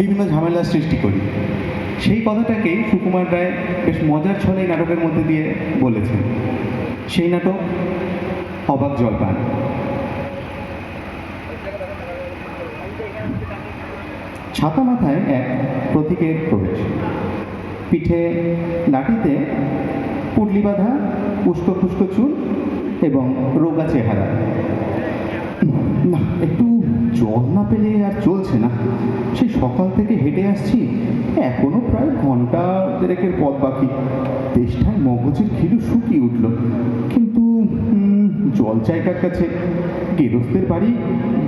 বিভিন্ন ঝামেলার সৃষ্টি করি। সেই কথাটাকেই সুকুমার রায় বেশ মজার ছলে নাটকের মধ্যে দিয়ে বলেছেন। সেই নাটক, অবাক জলপান। ছাতা মাথায় এক প্রতীকের প্রবেশ। পিঠে লাঠিতে পুটলি বাঁধা, উস্কো খুস্কো চুল এবং রোগা চেহারা। না, একটু জল না পেলে আর চলছে না। সেই সকাল থেকে হেঁটে আসছি, এখনও প্রায় ঘণ্টা দেড়েকের পথ বাকি। তেষ্টায় মগজের খিলু শুকিয়ে উঠল। কিন্তু জল চাইকার কাছে। গেরস্তের বাড়ি,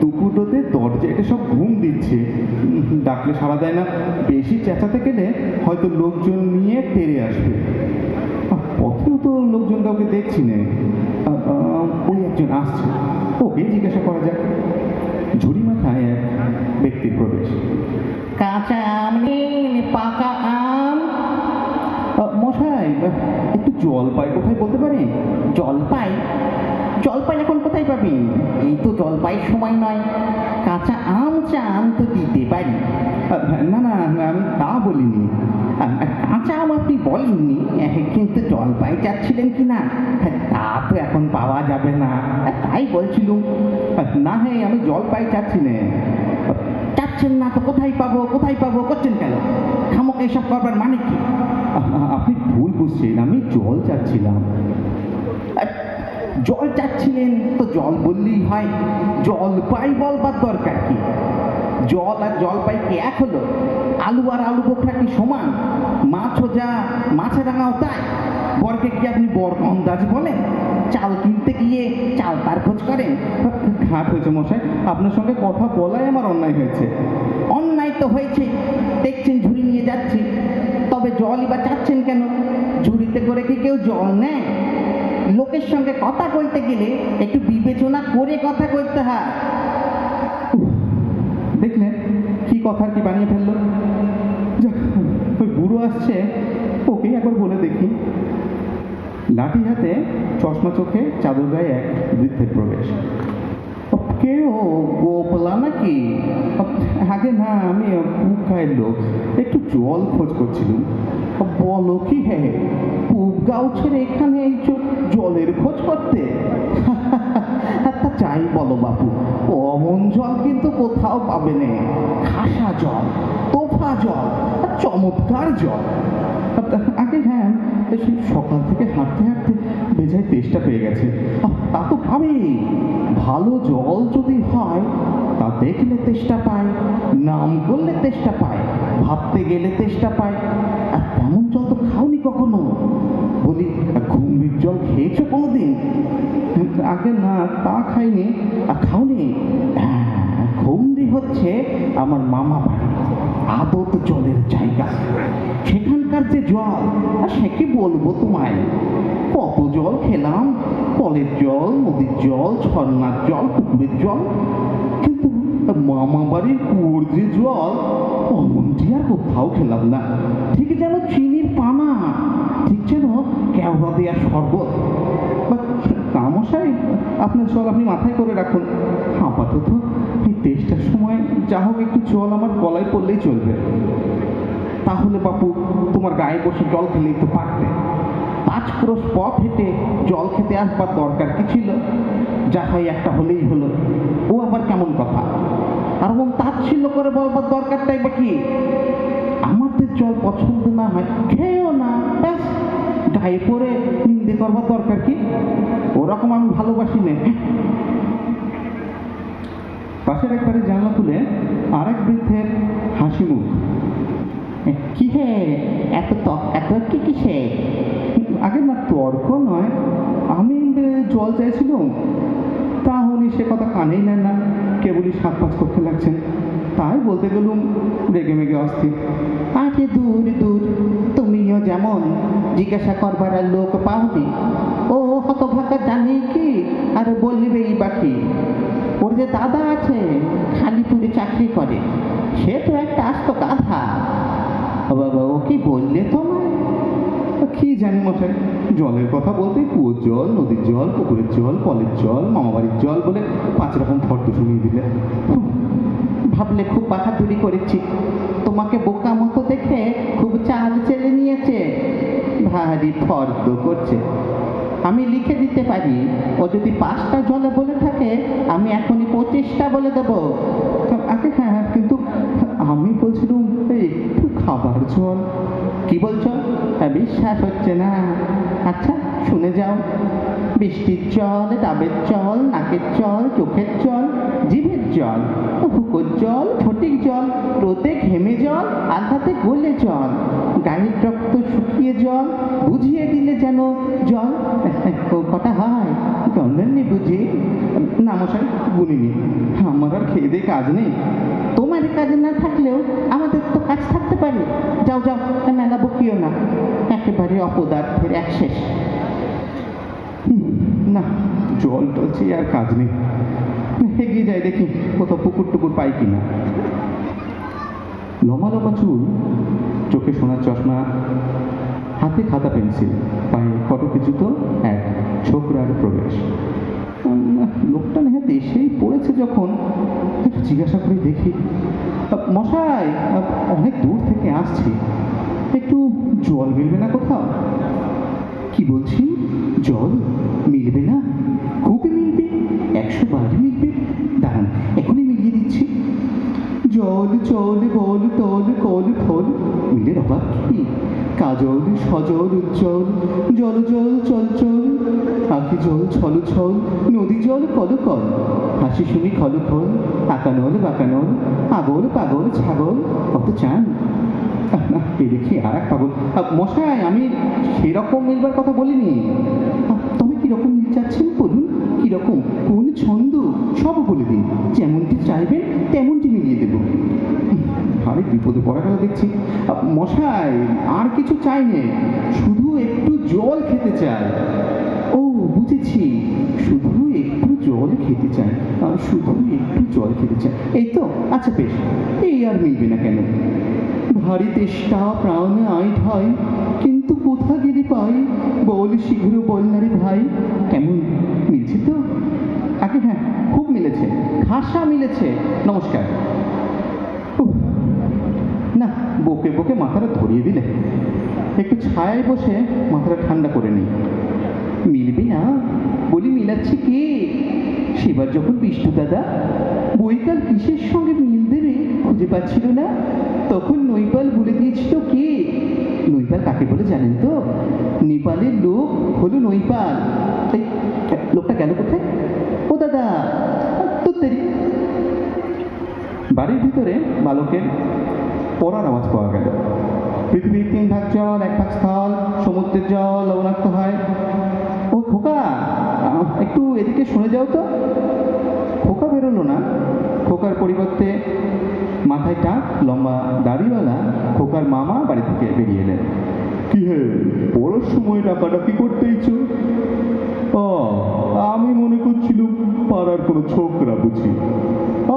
দুপুরোতে দরজায় সব ঘুম দিচ্ছে। ডাকলে সাড়া দেয় না। বেশি চেঁচাতে গেলে হয়তো লোকজন নিয়ে তেড়ে আসবে। পথেও তো লোকজন কাউকে দেখছি না। ওই একজন আসছে। ওকে জিজ্ঞাসা করা যাক ঝুড়ি মাথায় এক ব্যক্তির প্রবেশ কাঁচা আম নিন পাকা আম আহ, মশাই আহ, একটু জল পাই কোথায় বলতে পারেন জলপাই? জলপাই এখন কোথায় পাবি? এই তো জলপাইয়ের সময় নয়। কাঁচা আম চান তো দিতে পারি। না না আমি তা বলিনি। আম, কাঁচা আম আপনি বলেননি। কিন্তু জলপাই চাচ্ছিলেন কি না? হ্যাঁ, তা তো এখন পাওয়া যাবে না। তাই বলছিলুম। না হ্যাঁ আমি জলপাই চাচ্ছি না। চাচ্ছেন না তো কোথায় পাবো? কোথায় পাবো? করছেন কেন? খামক এসব করবার মানে কি? আপনি ভুল বুঝছেন, আমি জল চাচ্ছিলাম। জল চাচ্ছিলেন তো জল বললেই হয়, জল পাই বলবার দরকার কি? জল আর জল পাই কি এক হলো? আলু আর আলু বোখরা কি সমান? মাছও যা মাছেরাঙাও তাই। বরকে কি আপনি বর অন্দাজ বলেন? চাল কিনতে গিয়ে চাল তার খোঁজ করেন। ঘাট হয়েছে মশাই, আপনার সঙ্গে কথা বলাই আমার অন্যায় হয়েছে। অন্যায় তো হয়েছে, দেখছেন ঝুড়ি নিয়ে যাচ্ছি। তবে জলই বা চাচ্ছেন কেন? ঝুড়িতে করে কি কেউ জল নেয়? লোকের সঙ্গে কথা কইতে গেলে একটু বিবেচনা করে কথা কইতে হয়। দেখলেন কি কথা কি বানিয়ে ফেলল? ওই বুড়ো আসছে, ওকেই একবার বলে দেখি। লাঠি হাতে চশমা চোখে চাদর গায়ে এক বৃদ্ধের প্রবেশ। কে ও গোপলা নাকি? আগে না, আমি খুব খায়ের লোক একটু জল খোঁজ করছিলাম। বলো কি হে? পুব গাও ছেড়ে এখানে এই জলের খোঁজ করতে? তা চাই বলো বাপু, অমন জল কিন্তু কোথাও পাবে না। খাসা জল, তোফা জল চমৎকার জল। আগে হ্যাঁ সেই সকাল থেকে হাঁটতে হাঁটতে বেজায় তেষ্টা পেয়ে গেছে। তা তো পাবে ভালো জল যদি হয় তা দেখলে তেষ্টা পায় নাম করলে তেষ্টা পায় ভাবতে গেলে তেষ্টা পায়। আর তেমন জল তো খাওনি কখনো? বলি ঘুমবির জল খেয়েছো কোনোদিন? আগে না তা খাইনি আর খাওনি। হ্যাঁ, ঘুমদি হচ্ছে আমার মামা বাড়ি আদত জলের জায়গা। যে জল? আর সে কি বলব তোমায়? কত জল খেলাম? কলের জল, নদীর জল, ঝর্ণার জল, পুকুরের জল। কিন্তু মামা বাড়ির কুয়োর যে জল, অমনটি আর কোথাও খেলাম না। ঠিক যেন চিনির পানা, ঠিক যেন কেওড়া দেওয়ার শরবত। তামশাই আপনার জল আপনি মাথায় করে রাখুন। আপাতত এই তেষ্টার সময় যা হোক একটু জল আমার গলায় পড়লেই চলবে। তাহলে বাপু, তোমার গায়ে বসে জল খেলেই তো পারতে। পাঁচ ক্রোশ পথ হেঁটে জল খেতে আসবার দরকার কি ছিল? যা হয় একটা হলেই হলো। ও আবার কেমন কথা? আর এবং তাচ্ছিল্য করে বলবার দরকারটাই বা কি? আমাদের জল পছন্দ না হয়, খেয়েও না, ব্যাস। গায়ে পড়ে নিন্দে করবার দরকার কি? ওরকম আমি ভালোবাসি না। পাশের একবারে জানলা তুলে আর এক বৃদ্ধের হাসি মুখ কি হে এত এত কি কিসে আগে না তর্ক নয়। আমি জল চাইছিলাম তা উনি সে কথা কানেই নেন না। কেবলই সাত পাঁচ করতে লাগছেন তাই বলতে গেলুম, রেগে মেগে অস্থির। আরে দূর দূর, তুমিও যেমন জিজ্ঞাসা করবার আর লোক পাওনি। ও হতভাগা জানি কি, আর বলবেই বাকি। ওর যে দাদা আছে, খালিপুরে চাকরি করে। সে তো একটা আস্ত কি বললে তোমায়? কি জানি মশাই, জলের কথা বলতে কুয়োর জল, নদীর জল, পুকুরের জল, কলের জল মামাবাড়ির জল বলে পাঁচ রকম ফর্দ শুনিয়ে দিলে। ভাবলে খুব বাহাদুরি করেছি। তোমাকে বোকা মতো দেখে খুব চাল চেলে নিয়েছে। ভারী ফর্দ করছে। আমি লিখে দিতে পারি, ও যদি পাঁচটা জলে বলে থাকে, আমি এখনই পঁচিশটা বলে দেবো। হ্যাঁ কিন্তু আমি বলছিলাম খাবার জল কি বলছো? বিশ্বাস হচ্ছে না। আচ্ছা শুনে যাও। বৃষ্টির জল, ডাবের জল, নাকের জল, চোখের জল, জিভের জল, হুকোর জল, ফটিক জল, রোদে ঘেমে জল, আধাতে গলে জল, গায়ের রক্ত শুকিয়ে জল, বুঝিয়ে দিলে যেন জল। কটা হয়? গন্ডেননি বুঝি? না মশাই গুনিনি আমার আর খেয়ে দিয়ে কাজ নেই। তোমার কাজ না থাকলেও আমাদের তো কাজ থাকতে পারে। যাও যাও, মেলা বকিও না। একেবারে অপদার্থের এক শেষ। না, জল টলছি আর কাজ নেই। এগিয়ে যাই দেখি কোথাও পুকুর টুকুর পাই কিনা। লম্বা লম্বা চুল, চোখে সোনার চশমা, হাতে খাতা পেন্সিল, পায়ে ফটকে জুতো এক, ছোকরার প্রবেশ। লোকটা নেহাত এসেই পড়েছে যখন, একটু জিজ্ঞাসা করে দেখি। মশাই অনেক দূর থেকে আসছি। একটু জল মিলবে না কোথাও? কি বলছি? জল মিলবে না? খুবই মিলবে, একশো বার মিলবে। দাঁড়ান, এখনই মিলিয়ে দিচ্ছি। জল চল বল তল কল, ফল, মিলের অভাব কি? কাজল, সজল, উজ্জ্বল জল জল চল চল আখি জল, ছল ছল, নদী জল, কল কল, হাসি শুনি খল খল, আকানল বাকানল আগল পাগল ছাগল, কত চান। এই দেখি আর এক পাগল। মশাই, আমি সেরকম মিলবার কথা বলিনি। তবে কীরকম মিল চাচ্ছেন বলুন। কীরকম কোন ছন্দ সব বলে দিন। যেমনটি চাইবেন, তেমনটি মিলিয়ে দেবো। ভারী বিপদে পড়া গেল দেখছি। মশাই, আর কিছু চাই নে। শুধু একটু জল খেতে চাই। ও, বুঝেছি। শুধু একটু জল খেতে চাই। আর শুধু একটু জল খেতে চাই। এই তো আচ্ছা বেশ। এই আর মিলবে না কেন। ভারী তেষ্টা প্রাণ আই ঠাই কিন্তু কোথা গেলে পাই, বল শীঘ্র বল না রে ভাই। কেমন? মিলছে তো? আগে হ্যাঁ খুব মিলেছে। খাসা মিলেছে। নমস্কার। না, বকে বকে মাথাটা ধরিয়ে দিলে। একটু ছায়ায় বসে মাথাটা ঠান্ডা করে নিই। মিলবে না? বলি মিলাচ্ছি কে? সেবার যখন বিষ্ণু দাদা, বৈকাল কিসের সঙ্গে মিল দেবে খুঁজে পাচ্ছিল না। তখন নৈপাল বলে দিয়েছিল, কে? নৈপাল কাকে বলে জানেন তো? নেপালের লোক হলো নৈপাল। এই, লোকটা গেল কোথায়? ও দাদা তো দেরি বাড়ির ভিতরে বালকের পড়ার আওয়াজ পাওয়া গেল। পৃথিবীর তিন ভাগ জল, এক ভাগ স্থল, সমুদ্রের জল লবণাক্ত হয়। ও খোকা একটু এদিকে শুনে যাও তো। খোকা বেরোলো না। খোকার পরিবর্তে মাথায় টাক, লম্বা দাড়িওয়ালা খোকার মামা বাড়ি থেকে বেরিয়ে এলেন। কি হে পড়ার সময় ডাকাডাকি করতে ইচ্ছো ও আমি মনে করছিলাম পাড়ার কোনো ছোকরা বুঝি।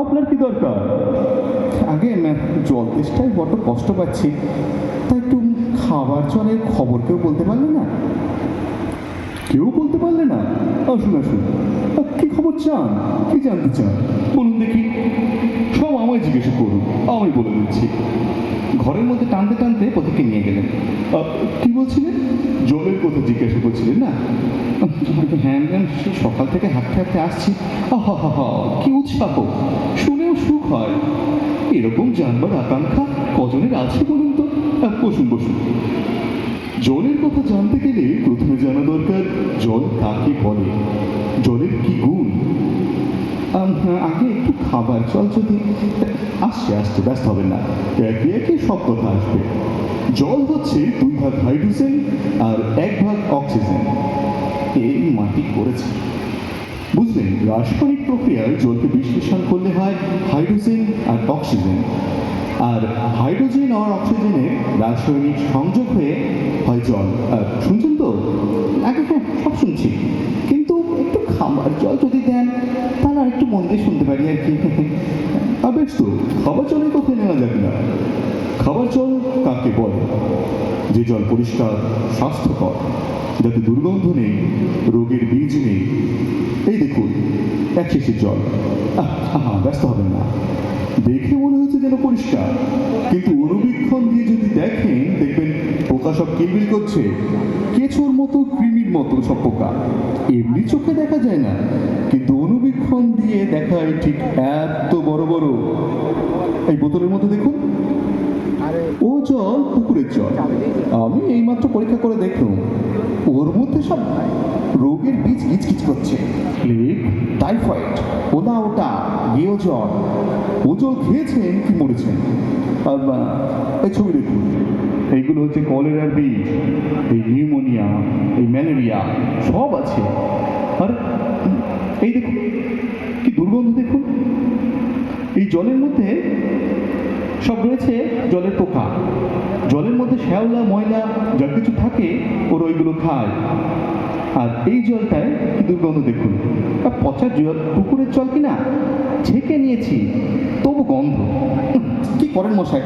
আপনার কি দরকার? আগে ম্যাম, জল তেষ্টায় বড্ড কষ্ট পাচ্ছি। তাই একটু খাবার জলের খবর কেউ বলতে পারলে না? কেউ বলতে পারলে না? আসুন আসুন। কি খবর চান? কি জানতে চান? বলুন দেখি। সব আমায় জিজ্ঞেস করুন। আমি বলে দিচ্ছি। ঘরের মধ্যে টানতে টানতে পথিককে নিয়ে গেলেন। কি বলছিলেন? জলের কথা জিজ্ঞাসা করছিলেন না? হ্যাঁ ম্যাম সে সকাল থেকে হাঁটতে হাঁটতে আসছি। কি উৎসাহ। শুনেও সুখ হয়। এরকম জানবার আকাঙ্ক্ষা কজনের আছে বলুন তো? বসুন বসুন। জলের কথা জানতে গেলে প্রথমে জানা দরকার, জল কাকে বলে? জলের কি গুণ? আগে একটু খাবার জল যদি আসছে আসছে ব্যস্ত হবেন না। একে একে সব কথা আসবে। জল হচ্ছে দুই ভাগ হাইড্রোজেন আর এক ভাগ অক্সিজেন। এই মাটি করেছে। বুঝলেন, রাসায়নিক প্রক্রিয়ায় জলকে বিশ্লেষণ করলে হয় হাইড্রোজেন আর অক্সিজেন। আর হাইড্রোজেন আর অক্সিজেনের রাসায়নিক সংযোগ হয়ে হয় জল। শুনছেন তো? আগে হ্যাঁ সব শুনছি। কিন্তু একটু খাবার জল যদি দেন আর একটু মন দিয়ে শুনতে পারি আর কি। আর তো খাবার জলের কথা নেওয়া যাবে না। খাবার জল কাকে বলে? যে জল পরিষ্কার স্বাস্থ্যকর যাতে দুর্গন্ধ নেই রোগের বীজ নেই। এই দেখুন এক শেষের জল। আহ, ব্যস্ত হবেন না। দেখে মনে হচ্ছে যেন পরিষ্কার। কিন্তু অনুবীক্ষণ দিয়ে যদি দেখেন দেখবেন পোকা সব কিলবিল করছে। কেঁচোর মতো কৃমির মতো সব পোকা। এমনি চোখে দেখা যায় না। কিন্তু অনুবীক্ষণ দিয়ে দেখায় ঠিক এত বড় বড়। এই বোতলের মধ্যে দেখুন। ও জল পুকুরের জল। আমি এইমাত্র পরীক্ষা করে দেখলাম ওর মধ্যে সব রোগের বীজ গিচগিচ করছে। প্লেগ টাইফয়েড ওটা ওটা গেও জ্বর ও জল খেয়েছেন কি মরেছেন এই ছবি দেখুন। এইগুলো হচ্ছে কলেরার বীজ এই নিউমোনিয়া এই ম্যালেরিয়া সব আছে। আর এই দেখুন, কি দুর্গন্ধ দেখুন। এই জলের মধ্যে সব রয়েছে জলের পোকা। জলের মধ্যে শ্যাওলা, ময়লা যা কিছু থাকে, ওর ওইগুলো খায়। আর এই জলটায় কি দুর্গন্ধ দেখুন? পচা জল পুকুরের জল কিনা? ছেঁকে নিয়েছি, তবু গন্ধ। কি করেন মশাই?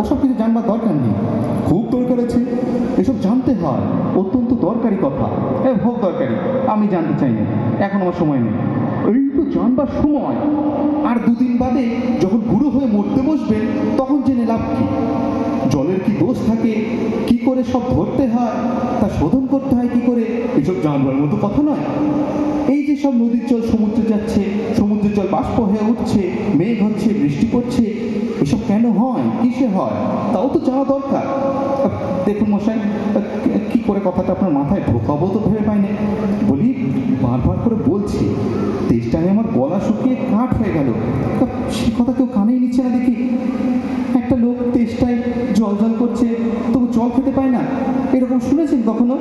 ওসব কিছু জানবার দরকার নেই। খুব দরকার আছে। এসব জানতে হয় অত্যন্ত দরকারি কথা। এ হোক দরকারি, আমি জানতে চাই না, এখন আমার সময় নেই। এই তো জানবার সময়, আর দুদিন বাদে যখন বুড়ো হয়ে মরতে বসবে, তখন জেনে লাভ কি? জলের কি দোষ থাকে? কি করে সব ধরতে হয়? তা শোধন করতে হয় কি করে? এসব জানবার মতো কথা নয়। এই যে সব নদীর জল সমুদ্রে যাচ্ছে, সমুদ্রের জল বাষ্প হয়ে উঠছে, মেঘ হচ্ছে, বৃষ্টি পড়ছে, এসব কেন হয়? কিসে হয়? তাও তো জানা দরকার। দেখুন মশাই করে কথাটা আপনার মাথায় ঢোকাবো তো ভেবে পাইনি। বলি, বারবার করে বলছি তেষ্টায় আমার গলা শুকিয়ে কাঠ হয়ে গেল। সে কথা কেউ কানেই নিচ্ছে না দেখি। একটা লোক তেষ্টায় জল জল করছে, তবু জল খেতে পায় না। এরকম শুনেছেন কখনো?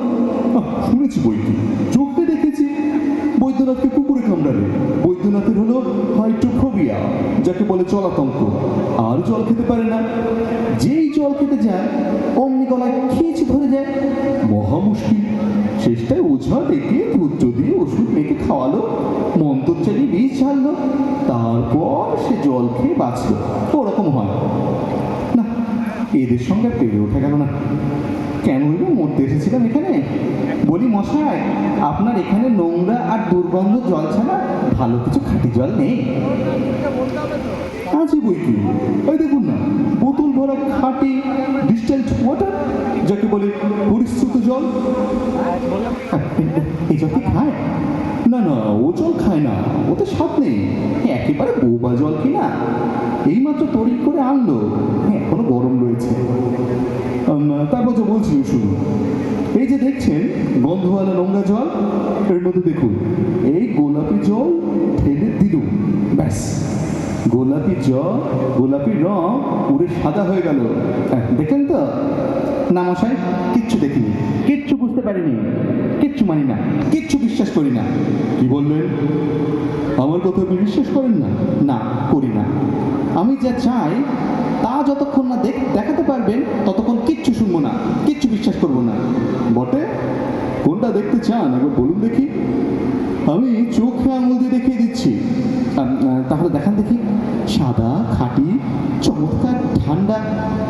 শুনেছি বই চোখতে দেখেছি। বৈদ্যনাথকে হলো যাকে বলে জলাতঙ্ক। আর জল খেতে পারে না। যেই জল খেতে যায়, অমনি গলায় খেয়েছি ধরে যায়। মহা মুশকিল। শেষটায় ওঝা ডেকে ধৈর্য দিয়ে ওষুধ মেখে খাওয়ালো। মন্তর চালিয়ে বিষ ছাড়লো তারপর সে জল খেয়ে বাঁচলো। ওরকম হয়। না, এদের সঙ্গে পেরে ওঠা গেল না। কেন মরতে এসেছিলাম এখানে? বলি মশাই, আপনার এখানে নোংরা আর দুর্গন্ধ জল ছাড়া ভালো কিছু খাঁটি জল নেই। আছে বই কি? ওই দেখুন না, বোতল ভরা খাঁটি ডিস্টেন্ট ওয়াটার, যাকে বলে পরিশ্রুত জল। এই জল কি খায়? না না, ও জল খায় না ওতে স্বাদ নেই। একেবারে বোবা জল কিনা। এইমাত্র তৈরি করে আনলো হ্যাঁ এখনও গরম রয়েছে। তারপর যে বলছিলাম শুনুন এই যে দেখছেন গন্ধওয়ালা নোংরা জল এর মধ্যে দেখুন এই গোলাপি জল ঢেলে দিলুম ব্যাস। গোলাপি জল গোলাপি রং উড়ে সাদা হয়ে গেল। হ্যাঁ, দেখেন তো না মশাই কিচ্ছু দেখিনি। কিচ্ছু বুঝতে পারিনি। কিচ্ছু মানি না কিচ্ছু বিশ্বাস করি না। কি বললেন? আমার কথা বিশ্বাস করেন না? না করি না। আমি যা চাই তা যতক্ষণ না দেখ দেখাতে পারবেন, ততক্ষণ কিচ্ছু শুনব না, কিচ্ছু বিশ্বাস করব না। বটে? কোনটা দেখতে চান? একবার বলুন দেখি। আমি চোখে আঙুল দিয়ে দেখিয়ে দিচ্ছি। তাহলে দেখান দেখি। সাদা, খাঁটি, চমৎকার, ঠান্ডা,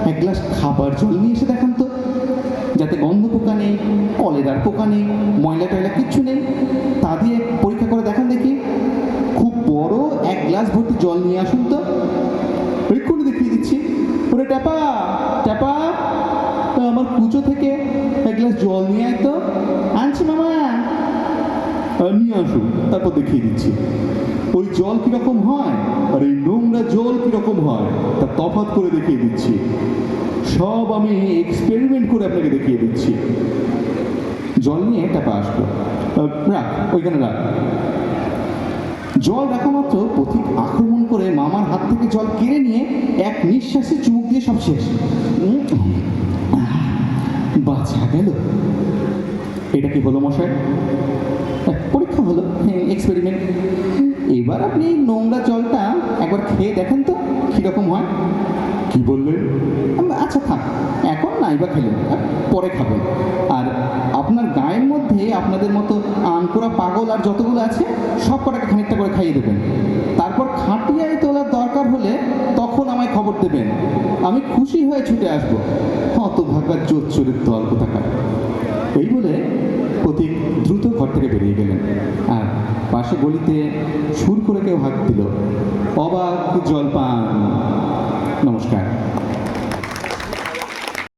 এক গ্লাস খাবার জল নিয়ে এসে দেখান তো। যাতে গন্ধ পোকা নেই, কলেরার পোকা নেই, ময়লা টয়লা কিচ্ছু নেই। তা দিয়ে পরীক্ষা করে দেখান দেখি। খুব বড় এক গ্লাস ভর্তি জল নিয়ে আসুন তো এক্ষুনি দেখিয়ে দিচ্ছি ওরে ট্যাপা ট্যাপা তা আমার কুচো থেকে এক গ্লাস জল নিয়ে আয় তো। আনছি মামা। নিয়ে আসুন, তারপর দেখিয়ে দিচ্ছি। ওই জল কীরকম হয় আর এই নোংরা জল কীরকম হয়, তা তফাৎ করে দেখিয়ে দিচ্ছি। সব আমি এক্সপেরিমেন্ট করে আপনাকে দেখিয়ে দিচ্ছি। জল নিয়ে টাকা আসলো। রাখ, ওইখানে রাখ। জল রাখা মাত্র পথিক আক্রমণ করে মামার হাত থেকে জল কেড়ে নিয়ে এক নিঃশ্বাসে চুমুক দিয়ে সব শেষ। আহ, গেল এটা কি হলো মশাই? হ্যাঁ, পরীক্ষা হলো এক্সপেরিমেন্ট এবার আপনি নোংরা জলটা একবার খেয়ে দেখেন তো কীরকম হয়। কি বললেন? আচ্ছা থাক এখন নাই বা খেলেন আর পরে খাবেন আর আপনার গায়ের মধ্যে আপনাদের মতো আনকোরা পাগল আর যতগুলো আছে সব কটাকে খানিকটা করে খাইয়ে দেবেন। তারপর খাটিয়ায় খবর দেবেন। আমি খুশি হয়ে ছুটে আসব। অত ভাগার জোর চোরের দল কোথাকার? এই বলে প্রতীক দ্রুত ঘর থেকে বেরিয়ে গেলেন। আর পাশে গলিতে সুর করে কেউ হাত দিল। অবাক জলপান। নমস্কার।